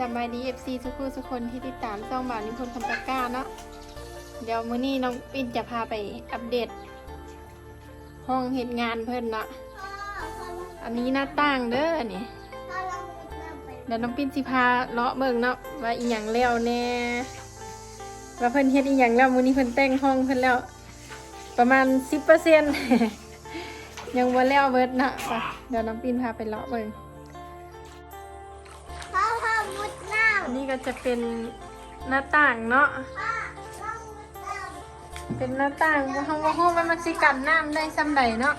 สบายดีสดีเอฟซีทุกคนทุกคนที่ติดตามช่องบ่าวนิพนธ์คำตะก้าเนาะเดี๋ยวมื้อนี้น้องปิ่นจะพาไปอัปเดต ห้องเหตุงานเพิ่นเนาะอันนี้หน้าต่างเด้อนี่เดี๋ยวน้องปิ่นสิพาเลาะเบิ่งเนาะว่าอีหยังแล้วแน่ว่าเพิ่นเฮ็ดอีหยังแล้วมื้อนี้เพิ่นแต่งห้องเพิ่นแล้ว ประมาณ10%ยังบ่แล้วเบิดเนาะไปเดี๋ยวน้องปิ่นพาไปเลาะเบิ่งันนี้ก็จะเป็นหน้าต่างเนาะ เป็นหน้าต่างว่าห้องว่าห้องมันมันสิกันน้ำได้ซ้ำใดเนาะ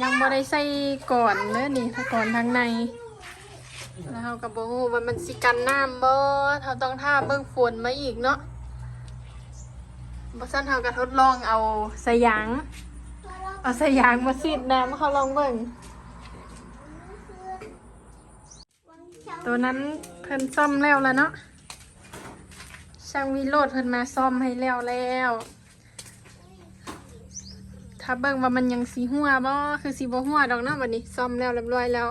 ยังบ่ได้ใส่ก่อนเด้อนี่ถ้าก่อนทางใน แล้วเฮาก็บ่ฮู้ว่ามันสิกันน้ำบ่เฮาต้องท่าเบิ่งฝนมาอีกเนาะบ่ซั่นเฮาก็ทดลองเอาสายาง เอาสายางมาซีดน้ำเขาลองเบิ่ง ตัวนั้นเพิ่นซ่อมแล้วแล้วเนาะช่างวิโรดเพิ่นมาซ่อมให้แล้วแล้ว ถ้าเบิ่งว่ามันยังสีหัวบ่คือสีบ่หัวดอกเนาะบัดนี้ซ่อมแล้วเรียบร้อยแล้ว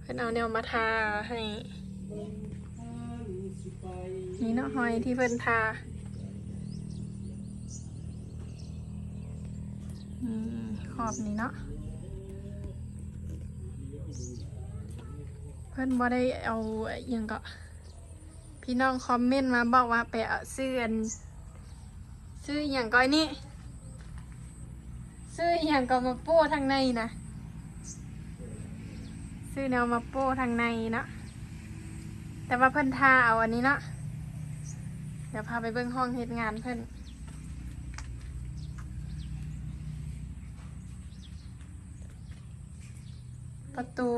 เพิ่นเอาแนวมาทาให้นี่เนาะหอยที่เพิ่นทานี่ขอบนี้เนาะ เพิ่อนบ่ได้เอาอยังก็พี่น้องคอมเมนต์มาบอกว่าไปเอาซื้ออันซื้ออย่างก้อยนี่ซื้ออย่างก็มาโป้ทางในนะซื้อแนวมาโป้ทางในเนาะแต่ว่าเพิ่อนทาเอาอันนี้เนาะเดี๋ยวพาไปเบิ่งห้องเฮ็ดงานเพิ่อนประตู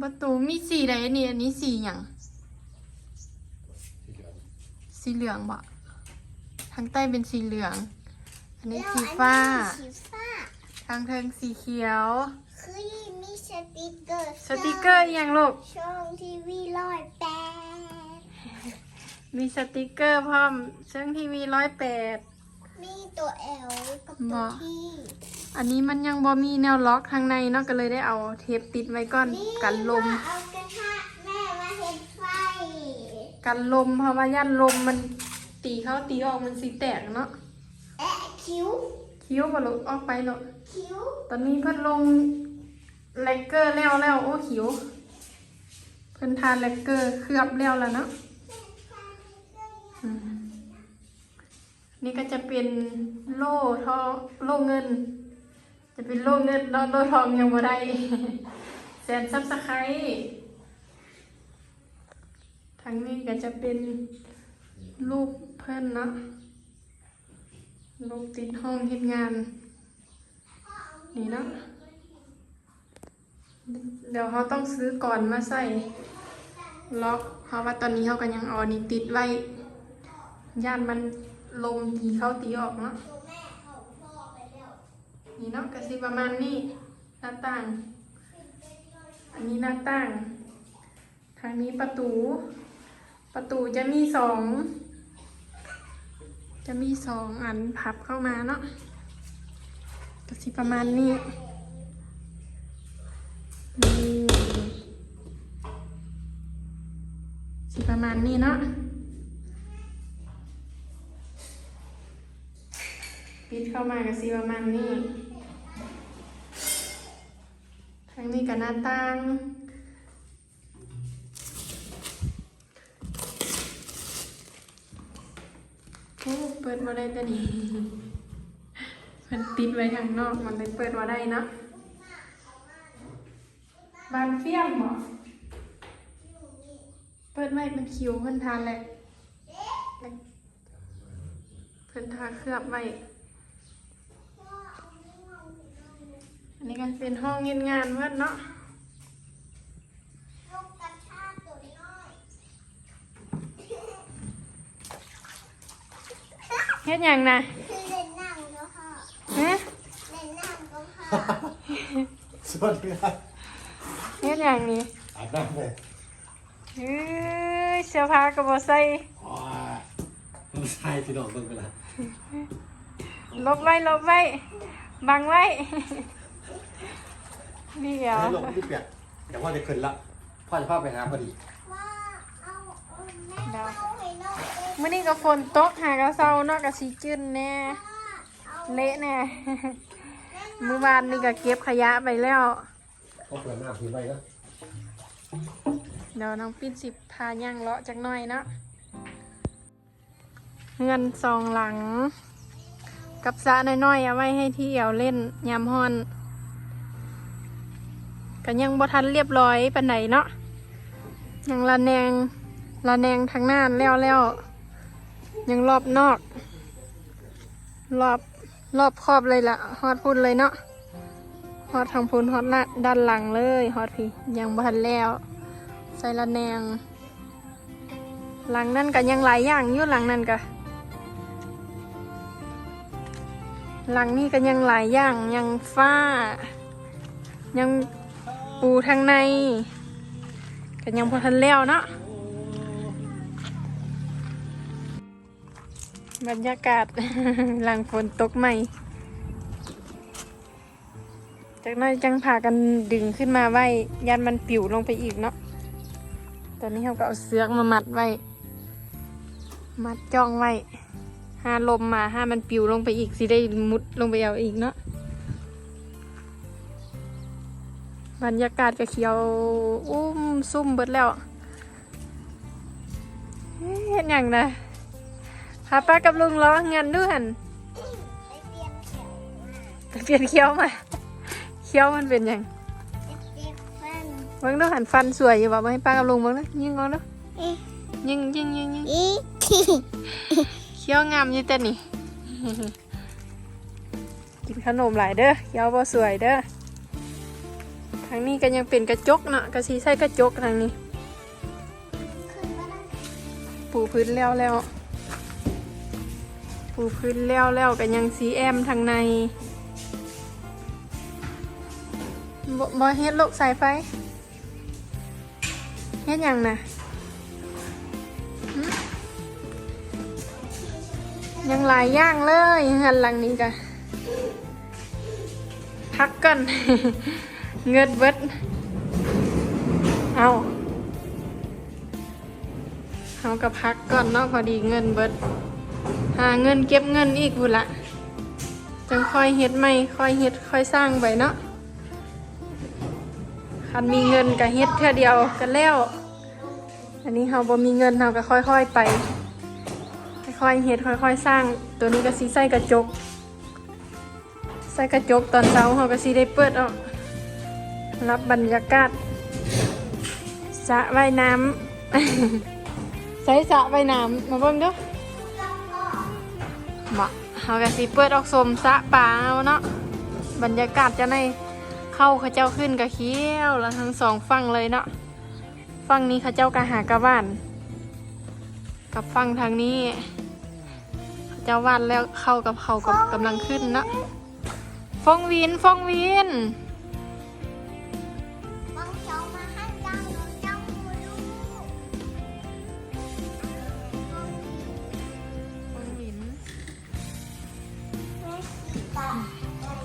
ประตูมีสีใดอันนี้อันนี้สีอย่างสีเหลืองบ่ทางใต้เป็นสีเหลือง อันนี้สีฟ้าสีฟ้าทางเทิงสีเขียว คือมีสติกเกอร์ สติกเกอร์อหย่างลูก ช่องทีวีร้อยแปดมีสติกเกอร์พร้อมซึ่งทีวีร้อยแปด มีตัวเอลกับหมตัวอที่อันนี้มันยังบ่มีแนวล็อกทางในเนาะก็เลยได้เอาเทปติดไว้ก่อนกันลม เอากระทะแม่มาเห็นไฟ กันลมเพราะว่าย่านลมมันตีเข้าตีออกมันสีแตกเนาะแอะคิ้ว คิ้วบ่ลูกออกไปลูกคิ้ว ตอนนี้เพิ่นลงแลกเกอร์แล้วแล้วโอ้ขิวเพิ่นทานแลกเกอร์เคลือบแล้วแล้วเนาะอืม นี่ก็จะเป็นโล่ทองโล่เงิน จะเป็นโล่เงินโล่โล่ทองยังบ่ได้แสนซับสไครทางนี้ก็จะเป็นรูปเพิ่อนเนาะรูปติดห้องเฮ็ดงาน นี่เนาะเดี๋ยวเขาต้องซื้อก่อนมาใส่ ล็อก เพราะว่าตอนนี้เขาก็ยังออนนี้ติดไว้ ย่านมัน ลมทีเข้าตีออกเนาะตัวแม่เขาพ่อไปแล้วนี่เนาะกระซิบประมาณนี้หน้าต่าง อันนี้หน้าต่าง ทางนี้ประตู ประตูจะมีสอง จะมีสองอันพับเข้ามาเนาะกระซิบประมาณนี้นี่สิประมาณนี้เนาะ ปิดเข้ามากับสีประมาณนี้ทางนี้กับหน้าต่างโอ้เปิดมาได้แต่นี้มันติดไว้ทางนอกมันเลยเปิดมาได้นะบานเฟี้ยมเหรอเปิดไม่เป็นคิวเพิ่นทานแหละเพิ่นทาเคลือบไว้ นนี้ก็เป็นห้องเงินงานเพิ่นเนาะลูกกระชากตัวน้อยเฮ็ดหยังนะคือเล่นนั่งแล้วค่ะฮะเล่นนั่งก็ค่ะสวัสดีครับเฮ็ดหยังนี่อาบน้ำเลยเอ้ยเสื้อผ้าก็บ่ใส่อ๋อไม่ใช่พี่น้องเบิ่งไปละลบไว้ลบไว้บังไว้ นี่เดี๋ยวให้ลงที่เปียกเดี๋ยวพ่อจะขึ้นละพ่อจะพาไปหาพอดีว่าเอาเอาแม่เอาให้น้องเองมื่อนี้ก็ฝนตกหากระเซาเนาะกะสีจืนแน่เอาเละแน่เมื่อวานนี่ก็เก็บขยะไปแล้วพ่อเปิดหน้าพื้นไว้นะเดี๋ยวน้องปิ้นสิบพาย่างเลาะจักหน่อยเนาะเงินสองหลัง กับสระน้อยๆเอาไว้ให้ที่เอวเล่นยามฮอน ก็ยังบ่ทันเรียบร้อยปานไหนเนาะยังระแนงระแนงทางหน้าแล้วแล้วยังรอบนอก รอบรอบครอบเลยละฮอดพุ่นเลยเนาะฮอดทางพุ่นฮอดหน้าด้านหลังเลยฮอดพี่ยังบ่ทันแล้ว ใส่ละแนง หลังนั่นก็ยังหลายอย่างอยู่หลังนั่นก็หลังนี่ก็ยังหลายอย่างยังฝ้า ยัง ปูทางในก็ยังพอทันแล้วเนาะบรรยากาศ หลังฝนตกใหม่ จากนั้นจังพากันดึงขึ้นมาไว้ยันมันปิวลงไปอีกเนาะตอนนี้เราก็เอาเสือกมามัดไว้ มัดจ้องไว้ห้าลมมาห้ามันปิวลงไปอีกสิได้มุดลงไปเอาอีกเนาะ บรรยากาศก็เขียวอุ้มซุ่มเบิดแล้วเฮ้ยเห็นอย่างนะพาป้ากับลุงล้องานด้วยหันไปเปลี่ยนเขียวมาไปเปลี่ยนเคี้ยวมาเคี้ยวมันเป็นหยังไปเปลี่ยนฟันเบิ่งดูหันฟันสวยอยู่บ่มาให้ป้ากับลุงเบิ่งนะยิงเอาเนาะเอ๊ะยิงยิงยิงยิงอีเคี้ยวงามอยู่แต่นี่กินขนมหลายเด้อเคี้ยวบ่สวยเด้อทางนี้ก็ยังเป็นกระจกเนาะกระสีใส่กระจกทางนี้ ปูพื้นแล้วแล้ว ปูพื้นแล้วแล้วก็ยังสีแอมทางในบบ่เฮ็ดลูกสายไฟเฮ็ดยังนะยังหลายย่างเลยหันหลังนี้กะพักก่อน เงินเบิดเอาเขาก็พักก่อนเนาะพอดีเงินเบิด หาเงินเก็บเงินอีกพุ่นละจังค่อยเฮ็ดใหม่ค่อยเฮ็ดค่อยสร้างไปเนาะคันมีเงินก็เฮ็ดเท่าเดียวกันแล้ว อันนี้เราบ่มีเงินเราก็ค่อยๆไป ค่อยๆเฮ็ดค่อยๆสร้าง ตัวนี้ก็สิใส่กระจก ใส่กระจกตอนเช้าเราก็สิได้เปิดออก รับบรรยากาศสระว่ายน้ำ ใส่สระว่ายน้ำมาเบิ่งเด้อมาเฮาก็สิเปิดออกสมสระป่าเอาเนาะบรรยากาศจะในเข้าเขาเจ้าขึ้นกะเขี้ยวแล้วทั้งสองฝั่งเลยเนาะฝั่งนี้เขาเจ้ากะหากระบ้าน กับฝั่งทางนี้ขาเจ้าว่านแล้วเข้ากับเขากับกำลังขึ้นเนาะฟองวินฟองวิน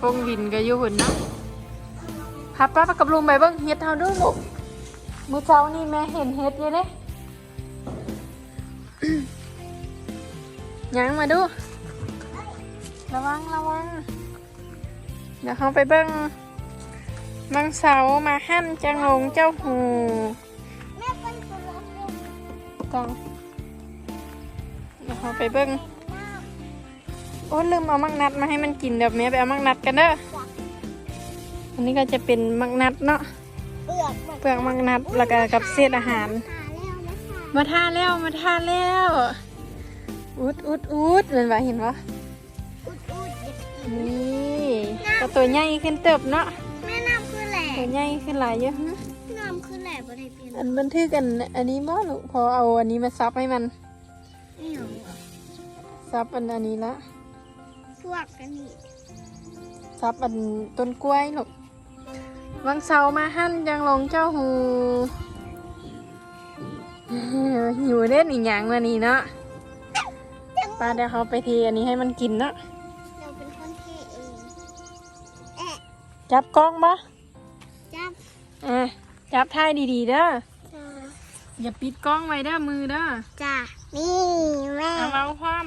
ฟงวินก็อยู่หุ่นเนาะพาป้ากับลุงไปเบิ่งเฮ็ดเฮาด้วยลูกมื้อเช้านี่แม่เห็นเฮ็ดอยู่เด้ยังมาดู ระวังระวัง เดี๋ยวเขาไปเบิ่งบางเสามาหั่นจังลงเจ้าหูแม่เป็นตัวละครจังเดี๋ยวเขาไปเบิ่ง โอ้ลืมเอามักนัดมาให้มันกินเดี๋ยวแม่ไปเอามักนัดกันเด้ออันนี้ก็จะเป็นมักนัดเนาะำเปลือกแบบเปลือกมักนัดแล้วก็กับเศษอาหารหาแล้วนะคะมาทาแล้วมาทาแล้วอุดอุดอุดเป็นว่าเห็นปะอุดอุดเด็กนี่ก็ตัวใหญ่ขึ้นเติบเนาะแม่น้ำคือแหล่ตัวใหญ่ขึ้นหลายเยอะฮะน้ำคือแหล่บ่ได้เปลี่ยนอันบันทึกกันอันนี้บ่ลูกพอเอาอันนี้มาซับให้มันนี่หรอซับอันอันนี้ละพ วกันนี่ซับอันต้นกล้วยลูกวันเสาร์มาหั่นยังลงเจ้าหูหิวเล่นอีกอย่างมานี่เนาะป้าเดี๋ยวเขาไปเทอันนี้ให้มันกินเนาะเราเป็นคนเทเองเอะจับกล้องปะจับอะจับท่ายดีๆเด้อจ้าอย่าปิดกล้องไว้เด้อมือเด้อจ้านี่แม่เอาเอาความ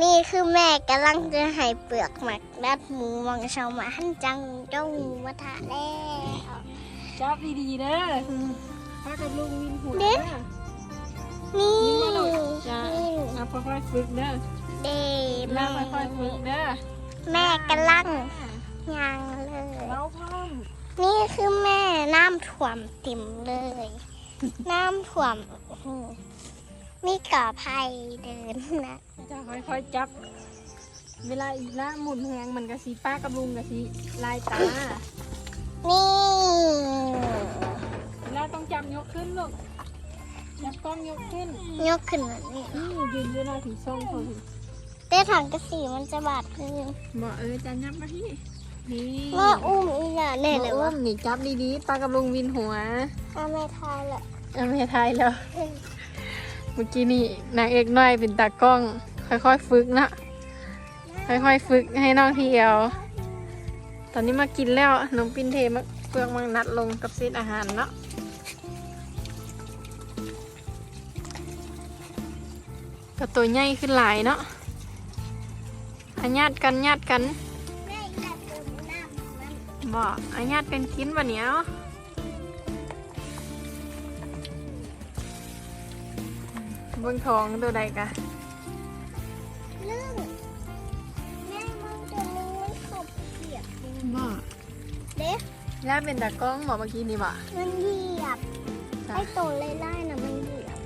นี่คือแม่กำลังจะให้เปลือกหมักดัดหมูวังเชามาหั่นจังเจ้าหมูมาทะแล้วำจับดีๆเด้อป้ากับลุงวินหัวเด้เด้อนี่ยิ้มมาลูกจ้านี่เอาค่อยๆฝึกเด้อเด้แล้แม่วค่อยๆฝึกเด้อแม่กำลังยังเลยเว้าคว่นี่คือแม่น้ำถ่วมติ่มเลย น้ำถ่วมอื้อหือ มีกอภัยเดินนะำจะค่อยๆจับ เวลาอีกละหมุนแหงมันก็สีป้ากับลุงก็สีลายตานี่เวลาต้องจับยกขึ้นลูกจับกล้องยกขึ้นยกขึ้นแบบนี้นี่ยืนอยู่หน้าถีส่งเขาถึงเต้ถังกระสีมันจะบาดมือบอกเออจะยับมาที่นี่แม่อุ้มอีกอย่างแน่เลยวะอุ้มนี่จับดีๆป้ากับลุงวินหัวเอาแม่ทายละเอาไม่ทายแล้ว เมื่อกี้นี่นางเอกน้อยเป็นตากล้อง ค่อยๆฝึกนะ ค่อยๆฝึกให้น้องทีเอวตอนนี้มากินแล้วน้องปินเทมะเปลือกมังนัดลงกับเศษอาหารเนาะก็ตัวใหญ่ขึ้นหลายเนาะอันญาติกันญาติกันแม่อยากดื่มน้ำมันบอกอันญาติกันกินวันเนี้ยเบิ่งทองตัวใดกะลื่นแม่มองตัวนี้มันขบเปียกเลยบอกเด็กแล้วเป็นตากล้องบอกเมื่อกี้นี่บ่มันเหยียบจ้ะไอ้ตัวไล่ๆน่ะมันเหยียบ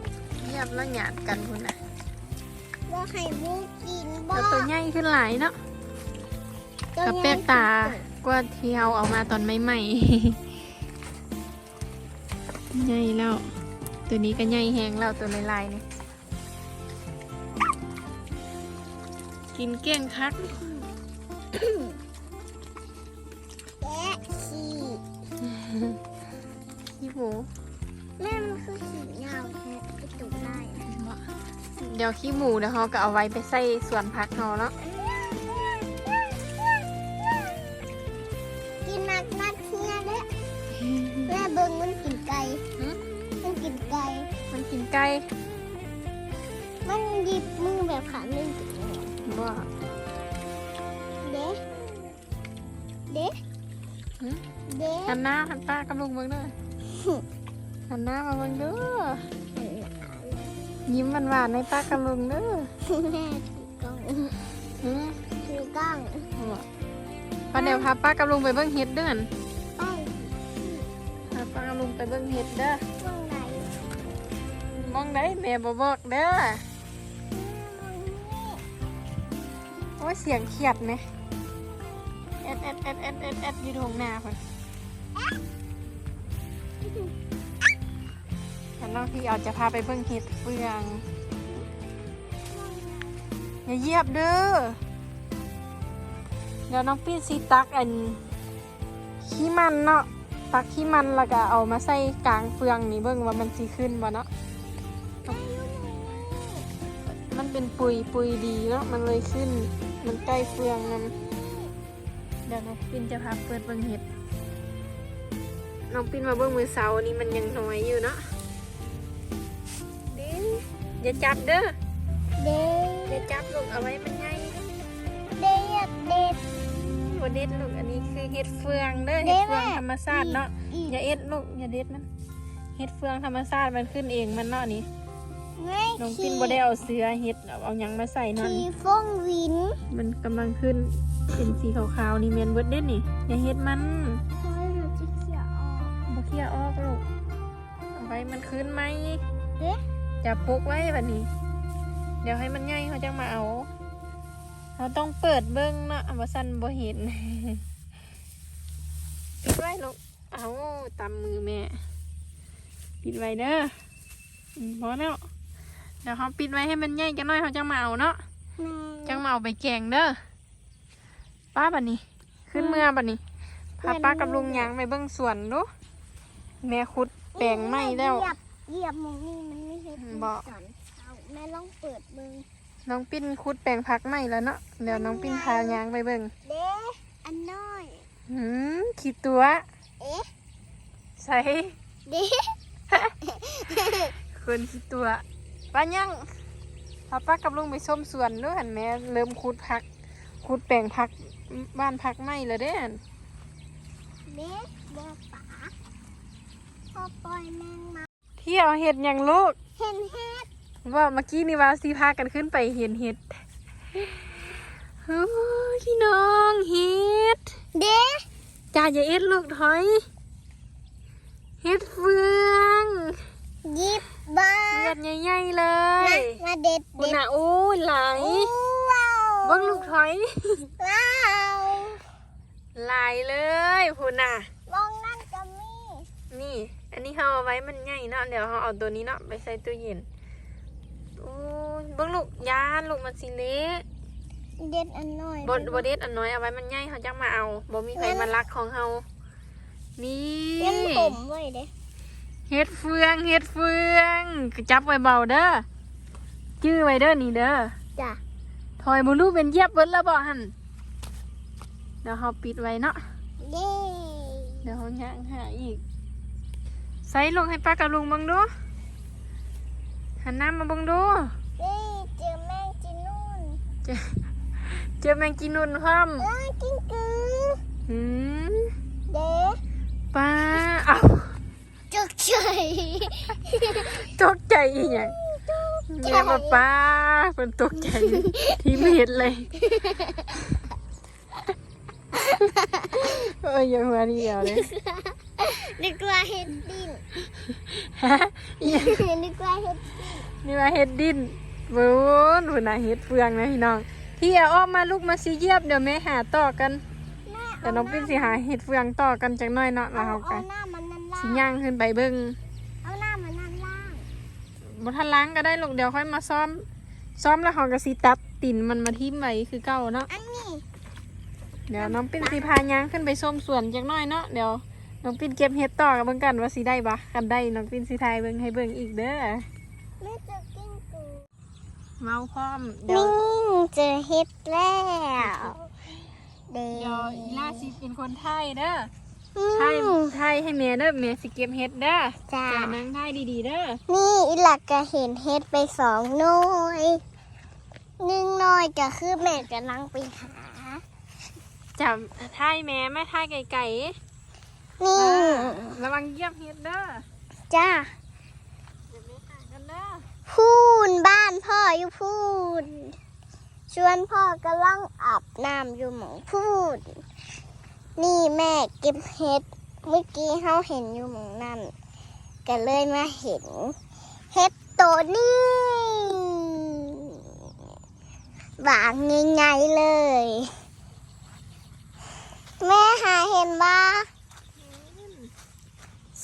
เงียบแล้วหยาดกันคุณนะว่าไข่มุกกินบ้าแล้วตัวใหญ่ขึ้นหลายเนาะกับเปียกตากว่าที่เอาเอามาตอนใหม่ๆใหญ่แล้ว ตัวนี้ก็ใหญ่แหงแล้วตัวลายๆนี่ กินเกลี้ยงคักแกะขี้พี่หมูแม่มันคือขี้ยาวแค่ไอ้ตัวไล่อะเดี๋ยวขี้หมูเดี๋ยวเขาก็เอาไว้ไปใส่สวนผักเขาเนาะกินนักนักเฮียเด้แม่เบิ่งมันกินไก่หึมันกินไก่มันกินไก่ บ่เด้เด้หึเด้หันหน้าหันตากับลุงเบิ่งเด้อหันหน้ามาเบิ่งเด้อยิ้มหวานๆในตากับลุงเด้อแม่ถือกล้องหึถือกล้องบ่พอเดี๋ยวพาป้ากับลุงไปเบิ่งเห็ดเด้อหั่นไปพาป้ากับลุงไปเบิ่งเห็ดเด้อช่วงไหนมองได้แม่บ่บอกเด้อ อ้ยเสียงเขียดไหมเอ็ดเอ็ดเอ็ดเอ็ดเอ็ดเอ็ดอยู่ตรงหน้าเพิ่นแต่น้องพี่เอาจะพาไปเบิ่งเห็ดเฟืองอย่าเยียบเด้อเดี๋ยวน้องพี่ซีตักอันขี้มันเนาะตักขี้มันแล้วก็เอามาใส่กลางเฟืองนี่เบิ่งว่ามันสีขึ้นบ่เนาะมันเป็นปุยปุยดีเนาะมันเลยขึ้น มันใกล้เฟืองมันเดี๋ยวน้องปินจะพาเปิดเบิ่งเห็ด น้องปินมาเบิ่งมือเสานี่มันยังน้อยอยู่เนาะเด้อย่าจับเด้อ เด้อย่าจับลูกเอาไว้มันใหญ่เด้เด้บเด็ดลูกอันนี้คือเห็ดเฟืองเด้อเด้เห็ดเฟืองแม่ธรรมชาติเนาะอีกอย่าเอ็ดลูกอย่าเด็ดมัน เห็ดเฟืองธรรมชาติมันขึ้นเองมันเนาะนี่ไม่ น้องปินบ่ได้เอาเสือเห็ดเอาเอาหยังมาใส่เนาะขี่นี่ฟ้องวิน มันกำลังขึ้นเป็นสีขาวๆนี่แมนเบิดเด็ดนี่อย่าเห็ดมันเฮ้ยมันจะเขียวออก บ่เคลียร์ออกลูกเอาไว้มันขึ้นไหมเด้จะปลุกไว้แบบนี้ เดี๋ยวให้มันใหญ่เขาจะมาเอาเราต้องเปิดเบิ้งเนาะว่าสั้นบ่เห็น ปิดไว้ลูกเอาตำมือแม่ ปิดไว้เด้ออืมพอแล้วเดี๋ยวเขาปิดไว้ให้มันใหญ่จังหน่อยเขาจะมาเอาเนาะแม่จังมาเอาไปแกงเด้อป้าบัดนี้ ขึ้นเมื่อบัดนี้พาป้ากับลุงยางไปเบิ้งสวนดูแม่คุดแปลงไม้แล้วเหยียบเหยียบหมุงนี่มันไม่ใช่บอกสอนเอาแม่ลองเปิดเบิ่งน้องปิ้นคุดแปลงพักไม้แล้วเนาะเดี๋ยวน้องปิ้นพายางไปเบิ้งเด้อันน้อยหหืมขี้ตัวเอ๊ะใส่เด็กคนขี้ตัว ป้ายังพาป้ากับลุงไปส้มสวนด้วยหันแม่เริ่มขุดผักขุดแปลงผักบ้านผักไหม้แล้วเด้หั่นเด็กเด็กป๋าพ่อปล่อยแมงมาเที่ยวเห็ดหยังลูก เห็นเฮ็ดว่าเมื่อกี้นี่ว่าสีพากันขึ้นไปเห็นเห็ดเฮ้ยพี่น้องเห็ดเด็กจ่าอย่าเอ็ดลูกถอย เห็ดเฟืองห ยิบบ้าเลือดใหญ่ๆเลยมาเด็ดบุญเด็ดน่ะโอ้ยไหลายว้าวเบิ้งลูกถอยว้าวไหลายเลยพุ่นน่ะ มองนั่นก็มีนี่ อันนี้เขาเอาไว้มันใหญ่เนาะเดี๋ยวเขาเอาตัวนี้เนาะไปใส่ตู้เย็นโอ้ยเบิ้งลูกยานลูกมันสิเละเด็ดอันน้อยบดบดเด็ดอันน้อยเอาไว้มันใหญ่เขาจังมาเอาบ่มีใครมารักของเฮานี่เลี้ยงผมไว้เด้ เฮ็ดเฟืองเฮ็ดเฟืองจับไว้เบาเด้อจื้อไว้เด้อนี่เด้อจ้ะถอยบ่รู้เป็นเหยียบเบิดแล้วบ่หั่นเดี๋ยวเฮาปิดไว้เนาะเย้เดี๋ยวเขาย่างหาอีกใส่ลงให้ป้ากับลุงเบังดูหันหน้ามาเบังดูเย้เจอแมงจีนูนเจอเจอแมงจีนุนพร้อมเอ้ยกิ้งกือหืมเด้ ป้าเอ้า จุกเฉย ตกใจอีหยังแม่มาป้าเป็นตกใจที่ไม่เห็นเลยเอ้ยอยังมาดีเดียวเลยนึกว่าเห็ดดินฮะอีหยังนึกว่าเห็ดนี่ว่าเห็ดดินบูนหัวหน้าเห็ดเฟืองนะพี่น้องที่เอาออกมาลูกมาซีเยียบเดี๋ยวแม่หาต่อกันแม่เดี๋ยวน้องปิ้นสิหาเห็ดเฟืองต่อกันจักหน้อยเนาะแล้วเอาเขาเอากันหน้ามันนั่นล่าสิงย่างขึ้นไปเบิ่ง เอาหน้ามันนั่นล่าง บ่ทันล้างก็ได้ลูกเดี๋ยวค่อยมาซ้อมซ้อมแล้วเขาก็สิตัดติ่นมันมาทิ่มไว้คือเก่าเนาะอันนี้เดี๋ยวน้องปิ้นสิพาย่างขึ้นไปส้มสวนจักหน้อยเนาะเดี๋ยวน้องปิ้นเก็บเห็ดต่อกันเบิ่งกันว่าสิได้บ่กันได้น้องปิ้นสิทายเบิ่งให้เบิ่งอีกเด้อแม่เจอกิ้งกือเมาพร้อมเดี๋ยวนี่เจอเห็ดแล้วเด้เดี๋ยวอีล่าสิเป็นคนไทยเด้ออื ไทยมไทยให้แม่เด้อแม่สิเก็บเห็ดเด้อจ้าจ้านางไทยดีๆเด้อ นี่อีหลักก็เห็นเฮ็ดไปสองหน่วยหนึ่งหน่วยก็คือแม่กำลังไปหาจับไทยแม่แม่ไทยไก่นี่ๆระวังเหยียบเห็ดเด้อ จ้าเดี๋ยวแม่หากันเด้อพูนบ้านพ่ออยู่พูนชวนพ่อกำลังอาบน้ำอยู่หมองพูน นี่แม่เก็บเห็ด เมื่อกี้เขาเห็นอยู่หมองนั่นก็เลยมาเห็น เห็ดตัวนี้บางง่ายๆเลย แม่หาเห็นบ้า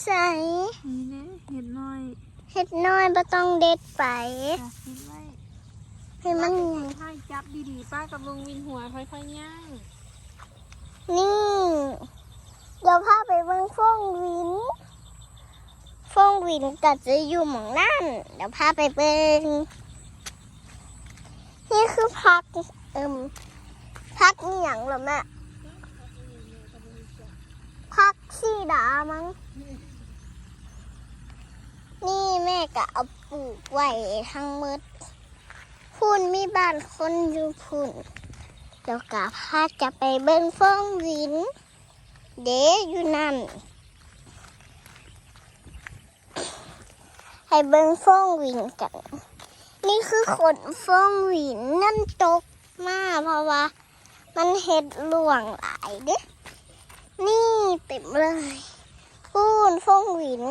ใส่นี่นะเห็ดน้อยเห็ดน้อยบ่ต้องเด็ดไปจับเห็ดไว้ให้มันใหญ่ไทยจับดีๆป้ากับลุงวินหัวค่อยๆย่าง นี่ เดี๋ยวพาไปเบิ่งฟงวินฟงวินก็จะอยู่หมองนั่น เดี๋ยวพาไปเบิ่งนี่คือพักเอิมพักนี่อย่างหรอแม่พักสีดามั้ง นี่แม่ก็เอาปลูกไว้ทั้งหมดพุ่นมีบ้านคนอยู่พุ่น เดี๋ยวกะพาจะไปเบิ้งฟองวิน เดอยู่นั่น ให้เบิ้งฟองวินกัน นี่คือขนฟองวินนั่นตกมาเพราะว่า มันเห็ดหลวงหลายเด้นี่เต็มเลยพูนฟองวิน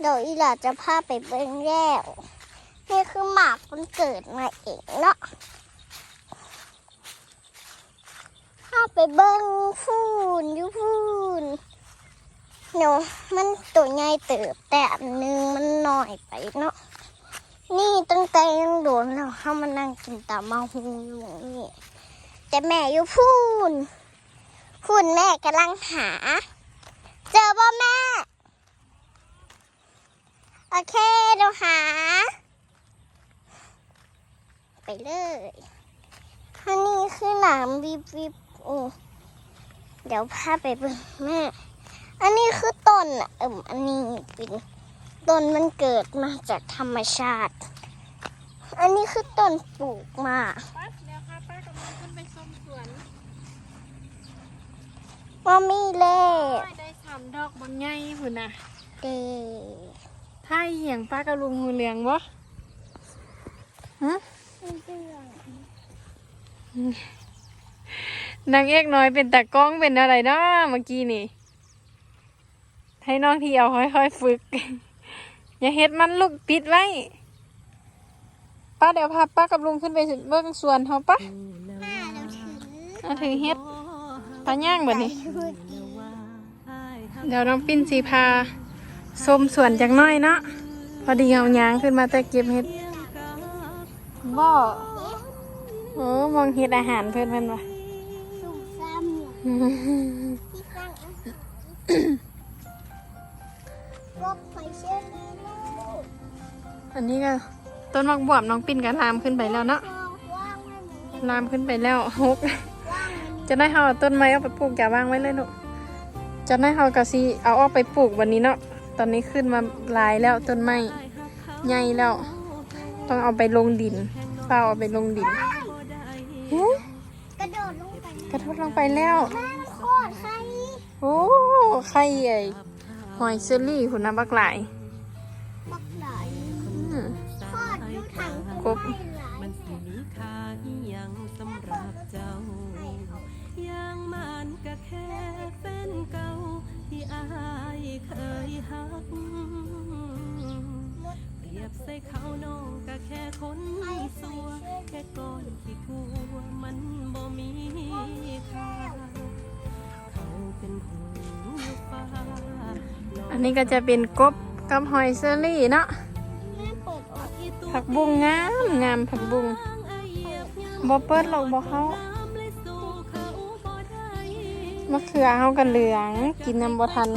เดี๋ยวอีหลาจะพาไปเบิ้งแล้วนี่คือหมากมันเกิดมาเองเนาะ ข้าไปเบิ้งฟูนยูฟูนเนาะมันตัวใหญ่เติบแต่อันหนึงมันหน้อยไปเนาะนี่ตั้งแต่ยังโดนแล้วข้ามานั่งกินตามาหูอยู่นี่แต่แม่อยู่ฟูนฟูนแม่กำลังหา เจอป่แม่ โอเคเดี๋ยวหา ไปเลยอันนี้คือหนามวิบวิบ โอ้เดี๋ยวพาไปเบิ่งแม่ อันนี้คือต้นอะเอิมอันนี้เป็นต้นมันเกิดมาจากธรรมชาติ อันนี้คือต้นปลูกมาป้าเดี๋ยวค่ะป้ากำลังขึ้นไปชมสวนว่ามีเล่ได้สามดอกบางไงพุ่นน่ะเดถ้าเหี่ยงป้ากระลุงหูเหลืองบ่ฮะ นางเอกน้อยเป็นตากล้องเป็นอะไรนะเมื่อกี้นี่ ให้น้องที่เอาค่อยๆฝึก อย่าเฮ็ดมันลูกปิดไว้ป้าเดี๋ยวพาป้ากับลุงขึ้นไปเบิ่งสวนเขาปะเอาถือเฮ็ดปลาย่างแบบนี้ เดี๋ยวน้องปิ้นสีพาชมสวนจักน้อยเนาะพอดีเอายางขึ้นมาแต่เก็บเห็ดบ่โอ้มองเห็ดอาหารเพื่อนเพื่อนวะำเนี่ยที่สร้างอาหารรบไฟเชื่อมลูกอันนี้ก็ต้นมักบวบน้องปิ้นก็ลามขึ้นไปแล้วเนาะว่างไว้เหมือนลามขึ้นไปแล้วฮกว่างไว้จะได้เอาต้นไม้เอาไปปลูกอย่าวางไว้เลยหนูจะได้เอากระซีเอาออกไปปลูกวันนี้เนาะตอนนี้ขึ้นมาหลายแล้วต้นไม้ใหญ่แล้ว ต้องเอาไปลงดินเปล่าเอาไปลงดินหู กระโดดลงไป กระ ทบลงไปแล้วแม่โคตรใครโอ้ไข่ใหญ่หอยเชอรี่หุ่นน้ำบักหลายบักไหลอืมโคตรอยู่ถังกบไม่ไหลมันสิมีค่าอีหยังสำหรับเจ้าอย่างมันก็แค่แฟนเก่าที่อายเคยฮักเปรีย บใส่เขาน้องก็แค่คนสัว แค่ก้อนที่กลัวมันบ่มีค่าเขาเป็นหูอยู่ฟ้าอันนี้ก็จะเป็นกบกับหอยเชอรี่เนาะแม่เปิดออกผักบุ้งงามงามผักบุ้งบ่เปิดหรอกบ่เขามะเขือเขากันเหลือง กินน้ำบ่ทัน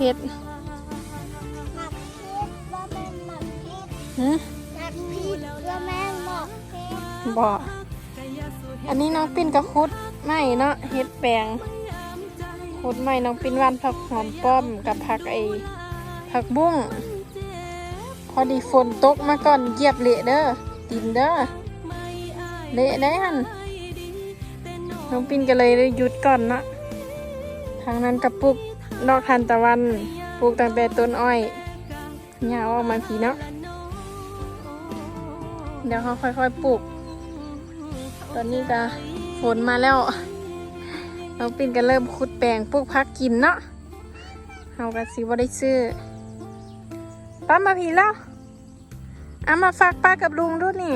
บ่เผ็ดหมักเพชรว่าแม่นหมักเพชรหึหมักพริกว่าแม่นหมักเพชรบ่อันนี้น้องปิ้นกับคุดไม่เนาะเฮ็ดแปลงคุดไม่น้องปิ้นหว่านผักหอมป้อมกับผักไอผักบุ้งพอดีฝนตกมาก่อนเหยียบเละเด้อดินเด้อเละได้หันน้องปินก็เลยได้หยุดก่อนเนาะทางนั้นกับปลูก ดอกทานตะวันปลูกตั้งแต่ต้นอ้อยยาวออกมาพีเนาะเดี๋ยวเขาค่อยๆปลูก ตอนนี้ก็ฝนมาแล้วน้องปินก็เริ่มขุดแปลงปลูกพักกินเนาะเขาก็สิว่าได้ซื้อป้ามาพีแล้วเอามาฝากป้ากับลุงดูนี่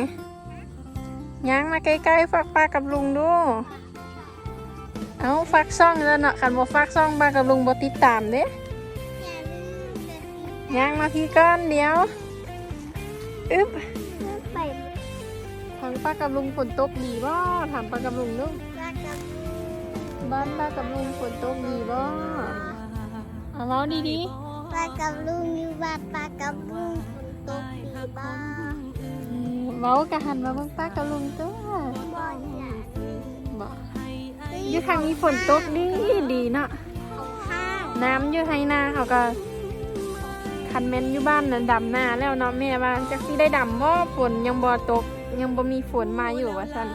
ย่างมาใกล้ๆฝากป้ากับลุงดู เอาฝากซ่องแล้วเนาะคันบ่ฝากซ่องป้ากับลุงบ่ติดตามเด้อย่าลืมเด็ดย่างมาพี่ก้อนเดียวอึ๊บไปทางป้ากับลุงฝนตกดีบ่ถามป้ากับลุงดูว่ากับบ้านป้ากับลุงฝนตกดีบ่เอาเว้าดีปลากับลุงอยู่บ้านปลากับลุงฝนตกปีบ้าๆอืมเว้ากะหันมาเบิ่งป้ากับลุงตัว อยู่ทางนี้ฝนตกดีดีเนาะเอาข้าวน้ำอยู่ไทนาเขาก็คันเมนอยู่บ้านน่ะดำหน้าแล้วเนาะแม่ว่าจักสิได้ดำบ่ฝนยังบ่ตก ยังบ่มีฝนมาอยู่ว่าซั่น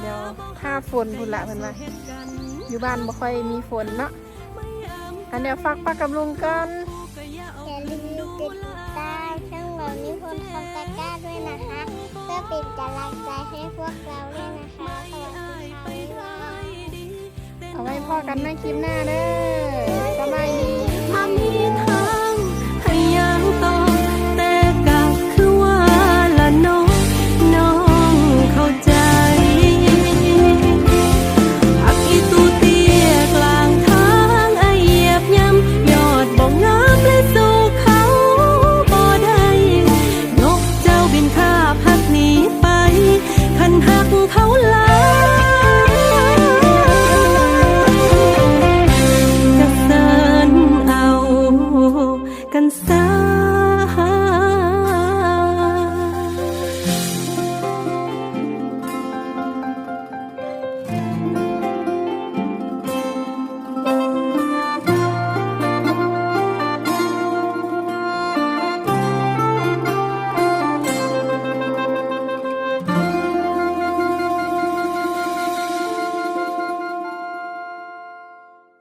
เดี๋ยวถ้าฝนพุ่นละเพิ่นว่าอยู่บ้านบ่ค่อยมีฝนเนาะอันเดี๋ยวฝากป้ากับลุงกันอย่าลืมติดตามช่องเรานิพนธ์คำตะกร้าด้วยนะคะ เพื่อเป็นกำลังใจให้พวกเราด้วยนะคะ สวัสดีค่ะบ๊ายบาย เอาไว้พ่อกันในคลิปหน้าเด้อสบายดีถ้ามีทางให้ยังต่อแต่กับคือว่าละน้อง